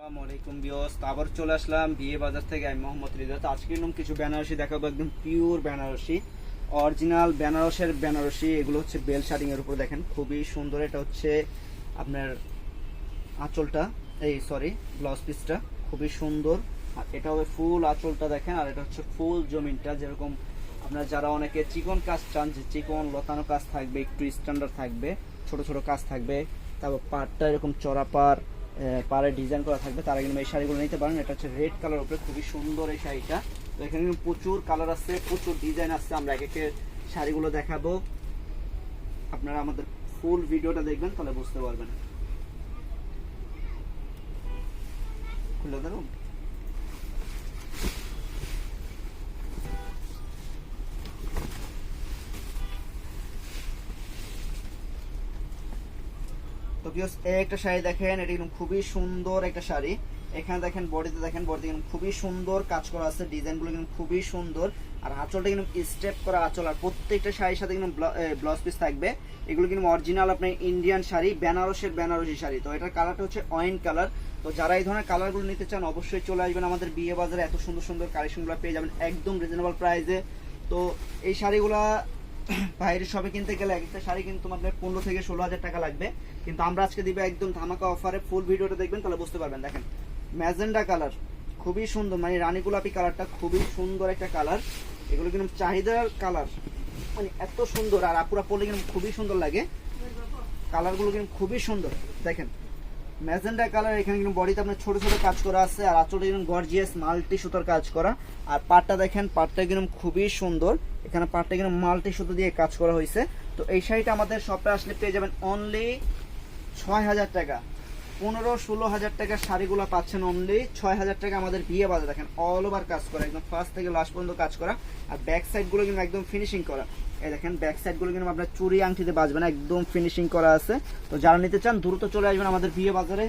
আসসালামু আলাইকুম বিয়স আবার চলে আসলাম বিয়ে বাজার থেকে। আমি মোহাম্মদ রিজা তো আজকে এরকম কিছু বেনারসি দেখাবো, একদম পিওর বেনারসি। অরিজিনাল বেনারসের বেনারসি। এগুলো হচ্ছে বেল এর উপর দেখেন। খুবই সুন্দর। এটা হচ্ছে আপনার আঁচলটা। এই সরি ব্লাউজ পিসটা খুবই সুন্দর। আর এটা হবে ফুল আঁচলটা দেখেন। আর এটা হচ্ছে ফুল জমিনটা। যেরকম আপনার যারা অনেকে চিকন কাজ চান, যে চিকন লতানো কাজ থাকবে, একটু স্ট্যান্ডার্ড থাকবে, ছোট ছোট কাজ থাকবে, তারপর পাড়টা এরকম চড়া পাড় পাড়ে ডিজাইন করা থাকবে। তারা কিন্তু এই শাড়িগুলো নিতে পারেন। এটা হচ্ছে রেড কালার উপরে, খুবই সুন্দর এই শাড়িটা। তো এখানে প্রচুর কালার আছে, প্রচুর ডিজাইন আছে। আমরা এক একের শাড়িগুলো দেখাবো। আপনারা আমাদের ফুল ভিডিওটা দেখবেন, তাহলে বুঝতে পারবেন। খুলে ধরুন তো ভিউয়ার্স একটা শাড়ি দেখেন, এটা কিন্তু খুবই সুন্দর একটা শাড়ি। এখানে দেখেন বডিতে দেখেন বডিতে কিন্তু খুবই সুন্দর কাজ করা আছে, ডিজাইনগুলো কিন্তু খুবই সুন্দর। আর আঁচলটা কিন্তু স্টেপ করা আঁচল, আর প্রত্যেকটা শাড়ির সাথে কিন্তু ব্লাউজ পিস থাকবে। এগুলো কিন্তু অরিজিনাল আপনার ইন্ডিয়ান শাড়ি, বেনারসের বেনারসি শাড়ি। তো এটার কালারটা হচ্ছে অয়েন কালার তো যারা এই ধরনের কালারগুলো নিতে চান, অবশ্যই চলে আসবেন আমাদের বিয়ে বাজারে। এত সুন্দর সুন্দর কালেকশনগুলো পেয়ে যাবেন একদম রিজনেবল প্রাইসে তো এই শাড়িগুলা বাইরের সবে কিনতে গেলে একটা শাড়ি কিন্তু আপনার পনেরো থেকে ষোলো হাজার টাকা লাগবে। কিন্তু আমরা আজকে দিবে একদম ধামাকা অফারে ফুল ভিডিওটা দেখবেন, তাহলে বুঝতে পারবেন। দেখেন, ম্যাজেন্ডা কালার খুবই সুন্দর মানে রানী গোলাপি কালারটা খুবই সুন্দর একটা কালার এগুলো কিন্তু চাহিদার কালার মানে এত সুন্দর, আর আপুরা পরলে কিন্তু খুবই সুন্দর লাগে। কালারগুলো কিন্তু খুবই সুন্দর। দেখেন, ম্যাজেন্ডা কালার এখানে কিন্তু বডিতে আপনার ছোট ছোট কাজ করা আছে, আর আঁচলটা কিন্তু গর্জিয়াস মাল্টি সুতোর কাজ করা। আর পাটটা দেখেন, পাটটা কিন্তু খুবই সুন্দর। এখানে পাটটা কিন্তু মাল্টি সুতো দিয়ে কাজ করা হয়েছে। তো এই শাড়িটা আমাদের শপে আসলে পেয়ে যাবেন অনলি ছয় হাজার টাকা। পনেরো ষোলো হাজার টাকার শাড়িগুলো পাচ্ছেন অনলি ছয় হাজার টাকা আমাদের বিয়ে বাজার। দেখেন অল ওভার কাজ করা, একদম ফার্স্ট থেকে লাস্ট পর্যন্ত কাজ করা। আর ব্যাক সাইডগুলো কিন্তু একদম ফিনিশিং করা। এই দেখেন ব্যাক সাইডগুলো কিন্তু আপনার চুরি আংটিতে বাজবে না, একদম ফিনিশিং করা আছে। তো যারা নিতে চান, দ্রুত চলে আসবেন আমাদের বিয়ে বাজারে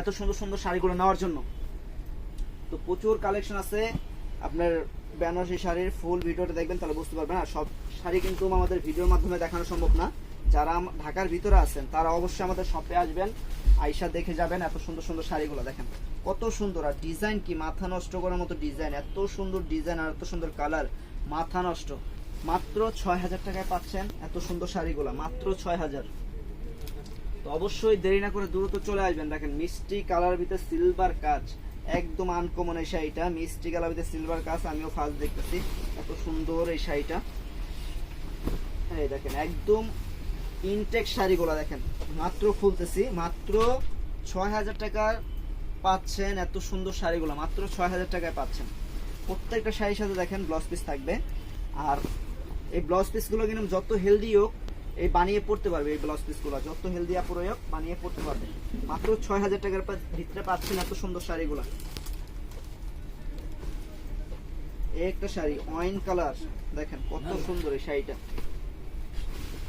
এত সুন্দর সুন্দর শাড়িগুলো নেওয়ার জন্য। তো প্রচুর কালেকশন আছে। আপনার বেনারসি শাড়ির ফুল ভিডিওটা দেখবেন, তাহলে বুঝতে পারবেন। আর সব শাড়ি কিন্তু আমাদের ভিডিওর মাধ্যমে দেখানো সম্ভব না। যারা ঢাকার ভিতরে আছেন, তারা অবশ্যই আমাদের শপে আসবেন, আইসা দেখে যাবেন এত সুন্দর সুন্দর শাড়িগুলো। দেখেন, কত সুন্দর। আর ডিজাইন কি? মাথা নষ্ট করার মতো ডিজাইন এত সুন্দর ডিজাইন আর এত সুন্দর কালার মাথা নষ্ট। মাত্র ছয় হাজার টাকায় পাচ্ছেন এত সুন্দর শাড়িগুলো। মাত্র ছয় হাজার। তো অবশ্যই দেরি না করে দ্রুত চলে আসবেন। দেখেন, মিষ্টি কালার ভিতরে সিলভার কাজ। একদম আনকমন এই শাড়িটা। মিষ্টি ভিতরে সিলভার কাজ, আমিও ফার্স্ট দেখতেছি। এত সুন্দর এই শাড়িটা। এই দেখেন, একদম ইনটেক শাড়িগুলো দেখেন। মাত্র খুলতেছি, মাত্র ছয় হাজার টাকার পাচ্ছেন এত সুন্দর শাড়িগুলো, মাত্র ছয় হাজার টাকায় পাচ্ছেন। প্রত্যেকটা শাড়ির সাথে দেখেন ব্লাউজ পিস থাকবে। আর এই ব্লাউজ পিসগুলো কিন্তু যত হেলদি হোক এই বানিয়ে পড়তে পারবে এই ব্লাউজ পিসগুলো যত হেলদি হোক বানিয়ে পড়তে পারবে। মাত্র ছয় হাজার টাকার ভিতরে পাচ্ছেন এত সুন্দর শাড়িগুলো। একটা শাড়ি অয়েন কালার দেখেন কত সুন্দর এই শাড়িটা।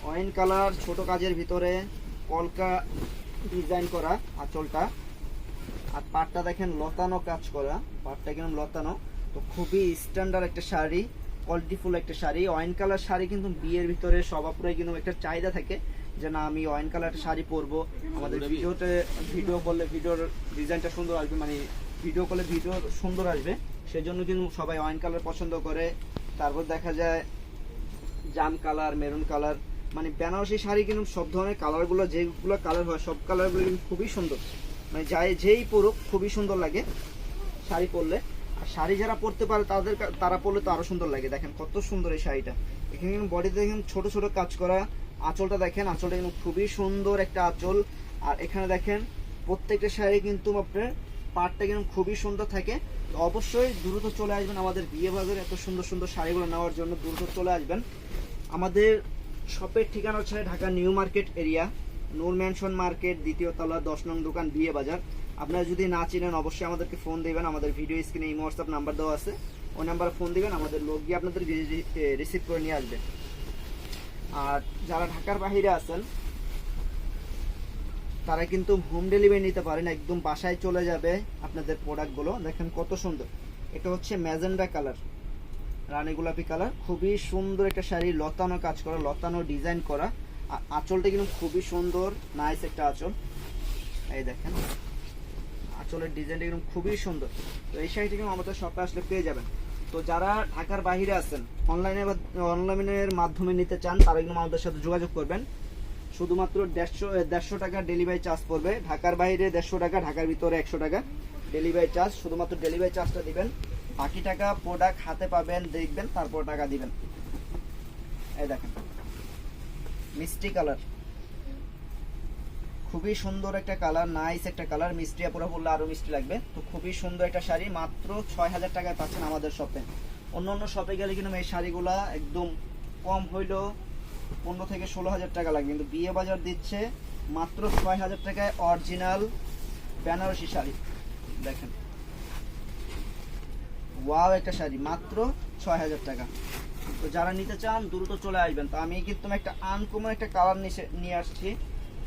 অয়েন কালার ছোট কাজের ভিতরে কলকা ডিজাইন করা আঁচলটা। আর পাটটা দেখেন লতানো কাজ করা পাটটা কীরকম লতানো। তো খুবই স্ট্যান্ডার্ড একটা শাড়ি। কোয়ালিটিফুল একটা শাড়ি। অয়েন কালার শাড়ি কিন্তু বিয়ের ভিতরে সবাপুরাই কিন্তু একটা চাহিদা থাকে যে না আমি অয়েন কালার শাড়ি পরবো। আমাদের ভিডিওতে ভিডিও করলে ভিডিওর ডিজাইনটা সুন্দর আসবে মানে ভিডিও করলে ভিডিও সুন্দর আসবে। সেজন্য কিন্তু সবাই অয়েন কালার পছন্দ করে। তারপর দেখা যায় জাম কালার মেরুন কালার মানে বেনারসি শাড়ি কিন্তু সব ধরনের কালারগুলো যেগুলো কালার হয় সব কালারগুলো কিন্তু খুবই সুন্দর। মানে যাই যেই পরুক খুবই সুন্দর লাগে শাড়ি পরলে। শাড়ি যারা পরতে পারে তাদের তারা পরলে তো আরও সুন্দর লাগে। দেখেন কত সুন্দর এই শাড়িটা। এখানে বডিতে দেখেন ছোট ছোট কাজ করা আঁচলটা দেখেন, আঁচলটা কিন্তু খুবই সুন্দর একটা আঁচল। আর এখানে দেখেন, প্রত্যেকটা শাড়ি কিন্তু আপনার পাটটা কিন্তু খুবই সুন্দর থাকে। অবশ্যই দ্রুত চলে আসবেন আমাদের বিয়ে বাজারে। এত সুন্দর সুন্দর শাড়িগুলো নেওয়ার জন্য দ্রুত চলে আসবেন। আমাদের শপের ঠিকানা হচ্ছে Dhaka new market area, Noor mansion market, দ্বিতীয় তলা, দশ নং দোকান, বিয়ে বাজার। আপনারা যদি না চিনেন, অবশ্যই আমাদেরকে ফোন দিবেন। আমাদের ভিডিও স্ক্রিনে ইমো হোয়াটসঅ্যাপ নাম্বার দেওয়া আছে। ওই নাম্বারে ফোন দিবেন, আমাদের লোক গিয়ে আপনাদের রিসিভ করে নিয়ে আসবে। আর যারা ঢাকার বাইরে আছেন, তারা কিন্তু হোম ডেলিভারি নিতে পারেন। একদম বাসায় চলে যাবে আপনাদের প্রোডাক্টগুলো দেখেন কত সুন্দর। এটা হচ্ছে ম্যাজেন্ডা কালার রানী গোলাপি কালার খুবই সুন্দর একটা শাড়ি, লতানো কাজ করা, লতানো ডিজাইন করা। আর আঁচলটা কিন্তু খুবই সুন্দর। নাইস একটা আঁচল। এই দেখেন। আঁচলের ডিজাইনটা কিন্তু খুবই সুন্দর। তো এই শাড়িটা কিন্তু আমাদের শপে আসলে পেয়ে যাবেন। তো যারা ঢাকার বাইরে আছেন অনলাইনে অনলাইনের মাধ্যমে নিতে চান, তারা কিন্তু আমাদের সাথে যোগাযোগ করবেন। শুধুমাত্র দেড়শো দেড়শো টাকা ডেলিভারি চার্জ পড়বে। ঢাকার বাইরে দেড়শো টাকা, ঢাকার ভিতরে একশো টাকা ডেলিভারি চার্জ শুধুমাত্র ডেলিভারি চার্জটা দিবেন। বাকি টাকা প্রোডাক্ট হাতে পাবেন, দেখবেন, তারপর টাকা দিবেন। এই দেখেন। মিষ্টি কালার খুবই সুন্দর একটা কালার নাইস একটা কালার। মিষ্টি পুরো বললে আরও মিষ্টি লাগবে। তো খুবই সুন্দর একটা শাড়ি, মাত্র ছয় হাজার টাকায় পাচ্ছেন আমাদের শপে। অন্য অন্য শপে গেলে কিন্তু এই শাড়িগুলা একদম কম হইলেও পনেরো থেকে ষোলো হাজার টাকা লাগবে। কিন্তু বিয়ে বাজার দিচ্ছে মাত্র ছয় হাজার টাকায় অরিজিনাল বেনারসি শাড়ি। দেখেন। ওয়াও, একটা শাড়ি, মাত্র ছয় হাজার টাকা। তো যারা নিতে চান, দ্রুত চলে আসবেন। তো আমি কিন্তু একটা আনকমন একটা কালার নিয়ে আসছি।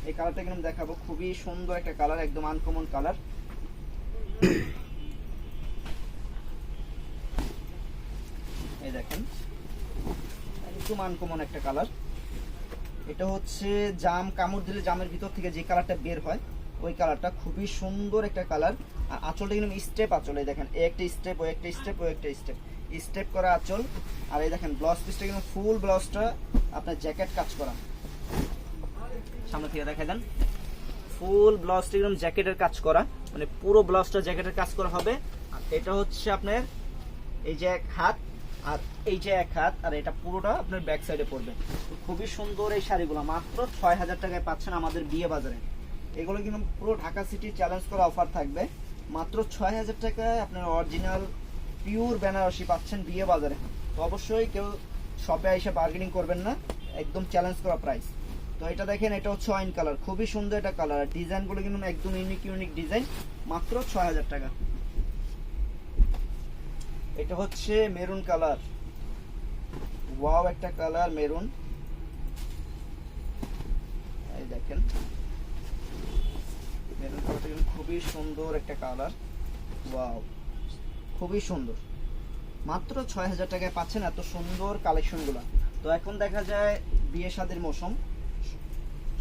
এই কালারটা কিন্তু দেখাবো। খুবই সুন্দর একটা কালার একদম আনকমন কালার এই দেখেন, একদম আনকমন একটা কালার এটা হচ্ছে জাম, কামড় দিলে জামের ভিতর থেকে যে কালারটা বের হয়, ওই কালারটা খুবই সুন্দর একটা কালার আর আঁচলটা কিন্তু স্টেপ আঁচল, এই দেখেন একটা স্টেপ ও একটা স্টেপ ও একটা স্টেপ স্টেপ করা আঁচল। আর এই দেখেন ব্লাউজ পিসটা কিন্তু ফুল ব্লাউজটা আপনার জ্যাকেট কাজ করা। সামনে থেকে দেখা দেন। ফুল ব্লাউজটা একদম জ্যাকেটের কাজ করা মানে পুরো ব্লাউজটা জ্যাকেটের কাজ করা হবে। আর এটা হচ্ছে আপনার এই যে এক হাত, আর এই যে এক হাত, আর এটা পুরোটা আপনার ব্যাক সাইডে পড়বে। খুবই সুন্দর এই শাড়িগুলো, মাত্র ছয় হাজার টাকায় পাচ্ছেন আমাদের বিয়ে বাজারে। এগুলো কিন্তু পুরো ঢাকা সিটি চ্যালেঞ্জ করা অফার থাকবে। মাত্র ছয় হাজার টাকায় আপনার অরিজিনাল, পিওর বেনারসি পাচ্ছেন বিয়ে বাজারে। তো অবশ্যই কেউ শপে এসে বার্গেনিং করবেন না, একদম চ্যালেঞ্জ করা প্রাইস তো এটা দেখেন, এটা হচ্ছে ওয়াইন কালার। খুবই সুন্দর একটা কালার। ডিজাইনগুলো কিন্তু একদম ইউনিক ইউনিক ডিজাইন, মাত্র ছয় হাজার টাকা। এটা হচ্ছে মেরুন কালার। ওয়াও, একটা কালার মেরুন। এই দেখেন। মেরুন কালারটা কিন্তু খুবই সুন্দর একটা কালার। ওয়াও, খুবই সুন্দর। মাত্র ছয় হাজার টাকায় পাচ্ছেন এত সুন্দর কালেকশনগুলো তো এখন দেখা যায় বিয়ে সাদের মৌসুম।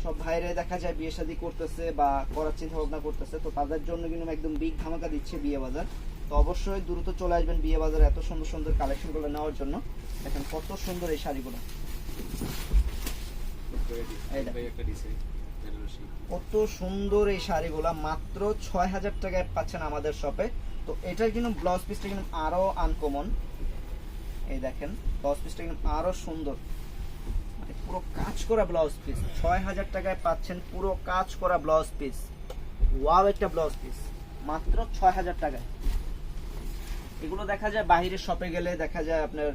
সব ভাইরে দেখা যায় বিয়ে শাদী করতেছে বা করার চিন্তা ভাবনা করতেছে, তো তাদের জন্য কিন্তু একদম বিগ ধামাকা দিচ্ছে বিয়ে বাজার। তো অবশ্যই দ্রুত চলে আসবেন বিয়ে বাজারে এত সুন্দর সুন্দর কালেকশনগুলো নেওয়ার জন্য। দেখেন কত সুন্দর এই শাড়িগুলো। কত সুন্দর এই শাড়িগুলা, মাত্র ছয় হাজার টাকায় পাচ্ছেন আমাদের শপে তো এটার কিন্তু ব্লাউজ পিসটা কিন্তু আরও আনকমন এই দেখেন ব্লাউজ পিসটা কিন্তু আরও সুন্দর। পুরো কাজ করা ব্লাউজ পিস ছয় হাজার টাকায় পাচ্ছেন পুরো কাজ করা ব্লাউজ পিস ওয়াও একটা ব্লাউজ পিস মাত্র ছয় হাজার টাকায়। এগুলো দেখা যায় বাহিরের শপে গেলে দেখা যায় আপনার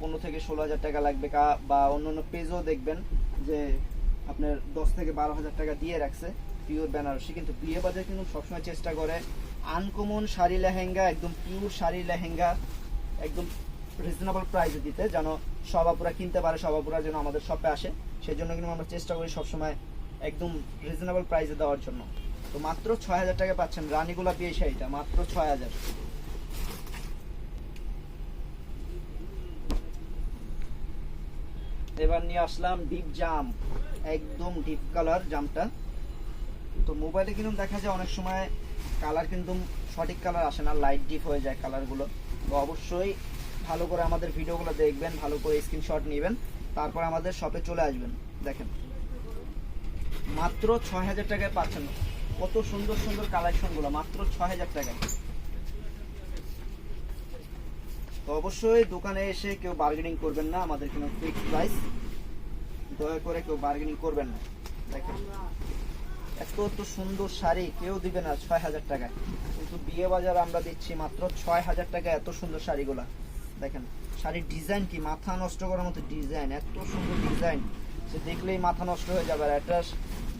পনেরো থেকে ষোলো হাজার টাকা লাগবে। বা অন্য অন্য পেজও দেখবেন যে আপনার দশ থেকে বারো হাজার টাকা দিয়ে রাখছে পিওর বেনারসি কিন্তু বিয়ে বাজার কিন্তু সবসময় চেষ্টা করে। আনকমন শাড়ি লেহেঙ্গা, একদম পিওর শাড়ি লেহেঙ্গা, একদম রিজনেবল প্রাইসে দিতে, যেন সবাপুরা কিনতে পারে সবাপুরা যেন আমাদের শপে আসে। সেই জন্য কিন্তু আমরা চেষ্টা করি সবসময় একদম রিজনেবল প্রাইসে দেওয়ার জন্য। তো মাত্র ছয় হাজার টাকা পাচ্ছেন রানীগুলা বিয়ে শাড়িটা মাত্র ছয় হাজার এবার নিয়ে আসলাম ডিপ জাম একদম ডিপ কালার জামটা তো মোবাইলে কিন্তু দেখা যায় অনেক সময় কালার কিন্তু সঠিক কালার আসে না লাইট ডিপ হয়ে যায় কালারগুলো তো অবশ্যই ভালো করে আমাদের ভিডিওগুলো দেখবেন, ভালো করে স্ক্রিনশট নেবেন, তারপর আমাদের শপে চলে আসবেন। দেখেন, মাত্র ছয় হাজার টাকায় পাচ্ছেন। কত সুন্দর সুন্দর কালেকশনগুলো মাত্র ছয় হাজার টাকায়। তো অবশ্যই দোকানে এসে কেউ বার্গেনিং করবেন না, আমাদের কোনো ফিক্সড প্রাইস দয়া করে কেউ বার্গেনিং করবেন না। দেখেন, এত এত সুন্দর শাড়ি, কেউ দিবে না ছয় হাজার টাকায়। কিন্তু বিয়ে বাজার আমরা দিচ্ছি মাত্র ছয় হাজার টাকায় এত সুন্দর শাড়িগুলা। দেখেন, শাড়ির ডিজাইন কি? মাথা নষ্ট করার মতো ডিজাইন এত সুন্দর ডিজাইন সে দেখলেই মাথা নষ্ট হয়ে যাবে। আর এটা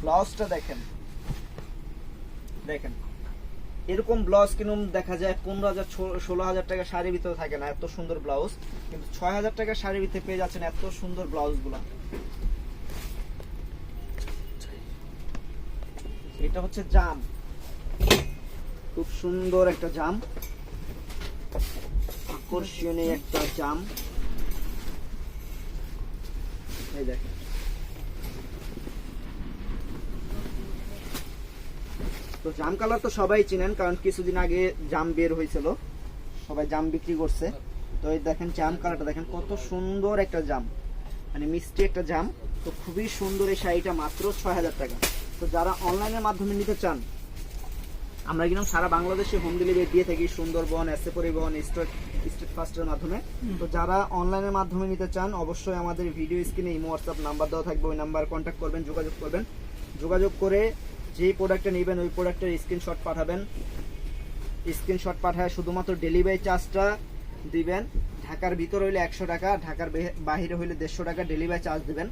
ব্লাউজটা দেখেন। দেখেন, এরকম ব্লাউজ কিনুম দেখা যায় পনেরো হাজার ষোলো হাজার টাকা শাড়ির ভিতরে থাকে না, এত সুন্দর ব্লাউজ কিন্তু ছয় হাজার টাকা শাড়ির ভিতরে পেয়ে যাচ্ছেন এত সুন্দর ব্লাউজগুলা এটা হচ্ছে জাম। খুব সুন্দর একটা জাম। আকর্ষণীয় একটা জাম। এই দেখেন। তো জাম কালার তো সবাই চিনেন, কারণ কিছুদিন আগে জাম বের হয়েছিল। সবাই জাম বিক্রি করছে। তো এই দেখেন জাম কালারটা, দেখেন কত সুন্দর একটা জাম। মানে মিষ্টি একটা জাম। তো খুবই সুন্দর এই শাড়িটা মাত্র ছয় হাজার টাকা। তো যারা অনলাইনের মাধ্যমে নিতে চান আমরা কিন্তু সারা বাংলাদেশে হোম ডেলিভারি দিয়ে থাকি সুন্দরবন এসে পরিবহন স্টেট স্টেট ফাস্টের মাধ্যমে। তো যারা অনলাইনের মাধ্যমে নিতে চান অবশ্যই আমাদের ভিডিও স্ক্রিনে ইমো হোয়াটসঅ্যাপ নাম্বার দেওয়া থাকবে ওই নাম্বার কন্ট্যাক্ট করবেন যোগাযোগ করবেন। যোগাযোগ করে যেই প্রোডাক্টটা নেবেন ওই প্রোডাক্টের স্ক্রিনশট পাঠাবেন। স্ক্রিনশট পাঠায় শুধুমাত্র ডেলিভারি চার্জটা দিবেন। ঢাকার ভিতর হইলে একশো টাকা ঢাকার বেহে- বাহিরে হইলে দেড়শো টাকা ডেলিভারি চার্জ দিবেন।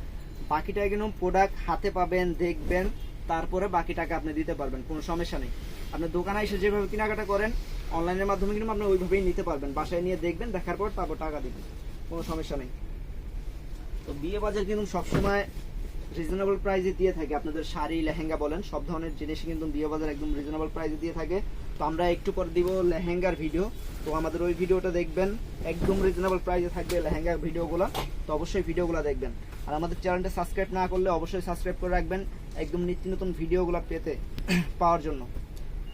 বাকিটা কিন্তু প্রোডাক্ট হাতে পাবেন দেখবেন তারপরে বাকি টাকা আপনি দিতে পারবেন কোনো সমস্যা নেই। আপনি দোকানে এসে যেভাবে কেনাকাটা করেন অনলাইনের মাধ্যমে কিন্তু আপনি ওইভাবেই নিতে পারবেন। বাসায় নিয়ে দেখবেন, দেখার পর তারপর টাকা দিবেন। কোনো সমস্যা নেই। তো বিয়ে বাজার কিন্তু সবসময় রিজনেবল প্রাইসে দিয়ে থাকে। আপনাদের শাড়ি, লেহেঙ্গা বলেন, সব ধরনের জিনিস কিন্তু বিয়ে বাজার একদম রিজনেবল প্রাইসে দিয়ে থাকে। তো আমরা একটু পর দিব লেহেঙ্গার ভিডিও তো আমাদের ওই ভিডিওটা দেখবেন, একদম রিজনেবল প্রাইসে থাকবে লেহেঙ্গার ভিডিওগুলো তো অবশ্যই ভিডিওগুলো দেখবেন। আর আমাদের চ্যানেলটা সাবস্ক্রাইব না করলে অবশ্যই সাবস্ক্রাইব করে রাখবেন, একদম নিত্য নতুন ভিডিওগুলো পেতে পাওয়ার জন্য।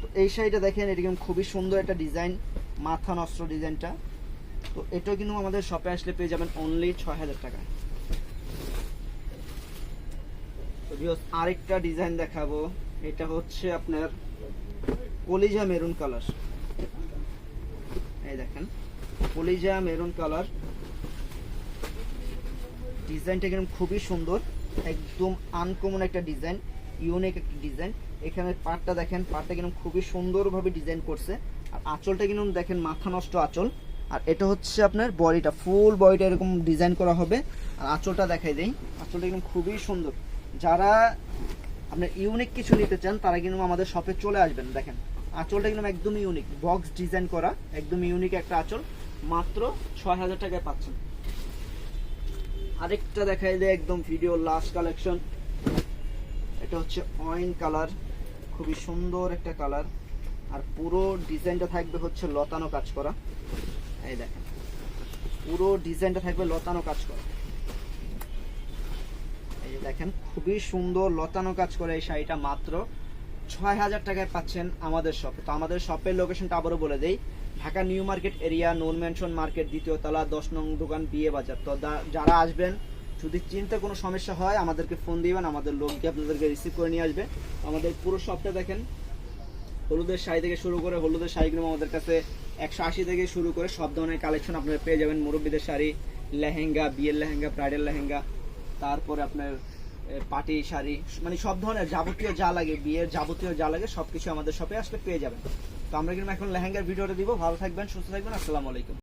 তো এই শাড়িটা দেখেন, এটা কিন্তু খুবই সুন্দর একটা ডিজাইন, মাথা নষ্ট ডিজাইনটা। তো এটাও কিন্তু আমাদের শপে আসলে পেয়ে যাবেন অনলি ছয় হাজার টাকা আরেকটা ডিজাইন দেখাবো। এটা হচ্ছে আপনার কলিজা মেরুন কালার। এই দেখেন, কলিজা মেরুন কালার। ডিজাইনটা কিন্তু খুবই সুন্দর, একদম আনকমন একটা ডিজাইন ইউনিক একটা ডিজাইন। এখানে পাটটা দেখেন, পাটটা কিন্তু খুবই সুন্দরভাবে ডিজাইন করছে। আর আঁচলটা কিন্তু দেখেন, মাথা নষ্ট আঁচল। আর এটা হচ্ছে আপনার বডিটা ফুল বডিটা এরকম ডিজাইন করা হবে। আর আঁচলটা দেখাই দেই, আঁচলটা কিন্তু খুবই সুন্দর। যারা আপনার ইউনিক কিছু নিতে চান, তারা কিন্তু আমাদের শপে চলে আসবেন, দেখেন। আঁচলটা কিন্তু একদম ইউনিক বক্স ডিজাইন করা, একদম ইউনিক একটা আঁচল। মাত্র ছয় হাজার টাকায় পাচ্ছেন। আরেকটা দেখাই দেয় একদম ভিডিও লাস্ট কালেকশন এটা হচ্ছে অয়েন কালার খুবই সুন্দর একটা কালার। আর পুরো ডিজাইনটা থাকবে হচ্ছে লতানো কাজ করা। এই দেখেন। পুরো ডিজাইনটা থাকবে লতানো কাজ করা। এই যে দেখেন, খুবই সুন্দর লতানো কাজ করে এই শাড়িটা মাত্র ছয় হাজার টাকায় পাচ্ছেন আমাদের শপে তো আমাদের শপের লোকেশনটা আবারও বলে দেই। Dhaka new market area Noor mansion market, দ্বিতীয় তলা, দশ নং দোকান, বিয়ে বাজার। তো যারা আসবেন যদি চিনতে কোনো সমস্যা হয়, আমাদেরকে ফোন দিবেন, আমাদের লোককে আপনাদেরকে রিসিভ করে নিয়ে আসবে। আমাদের পুরো শপটা দেখেন, হলুদের শাড়ি থেকে শুরু করে হলুদের শাড়িগুলো আমাদের কাছে একশো আশি থেকে শুরু করে সব ধরনের কালেকশন আপনারা পেয়ে যাবেন। মুরব্বীদের শাড়ি, লেহেঙ্গা, বিয়ের লেহেঙ্গা ব্রাইডাল লেহেঙ্গা, তারপরে আপনার পাটি শাড়ি মানে সব ধরনের যাবতীয় যা লাগে, বিয়ের যাবতীয় যা লাগে সব কিছু আমাদের শপে আসলে পেয়ে যাবেন। তো আমরা কিন্তু এখন লেহেঙ্গার ভিডিওটা দিব। ভালো থাকবেন, সুস্থ থাকবেন, আসসালামু আলাইকুম।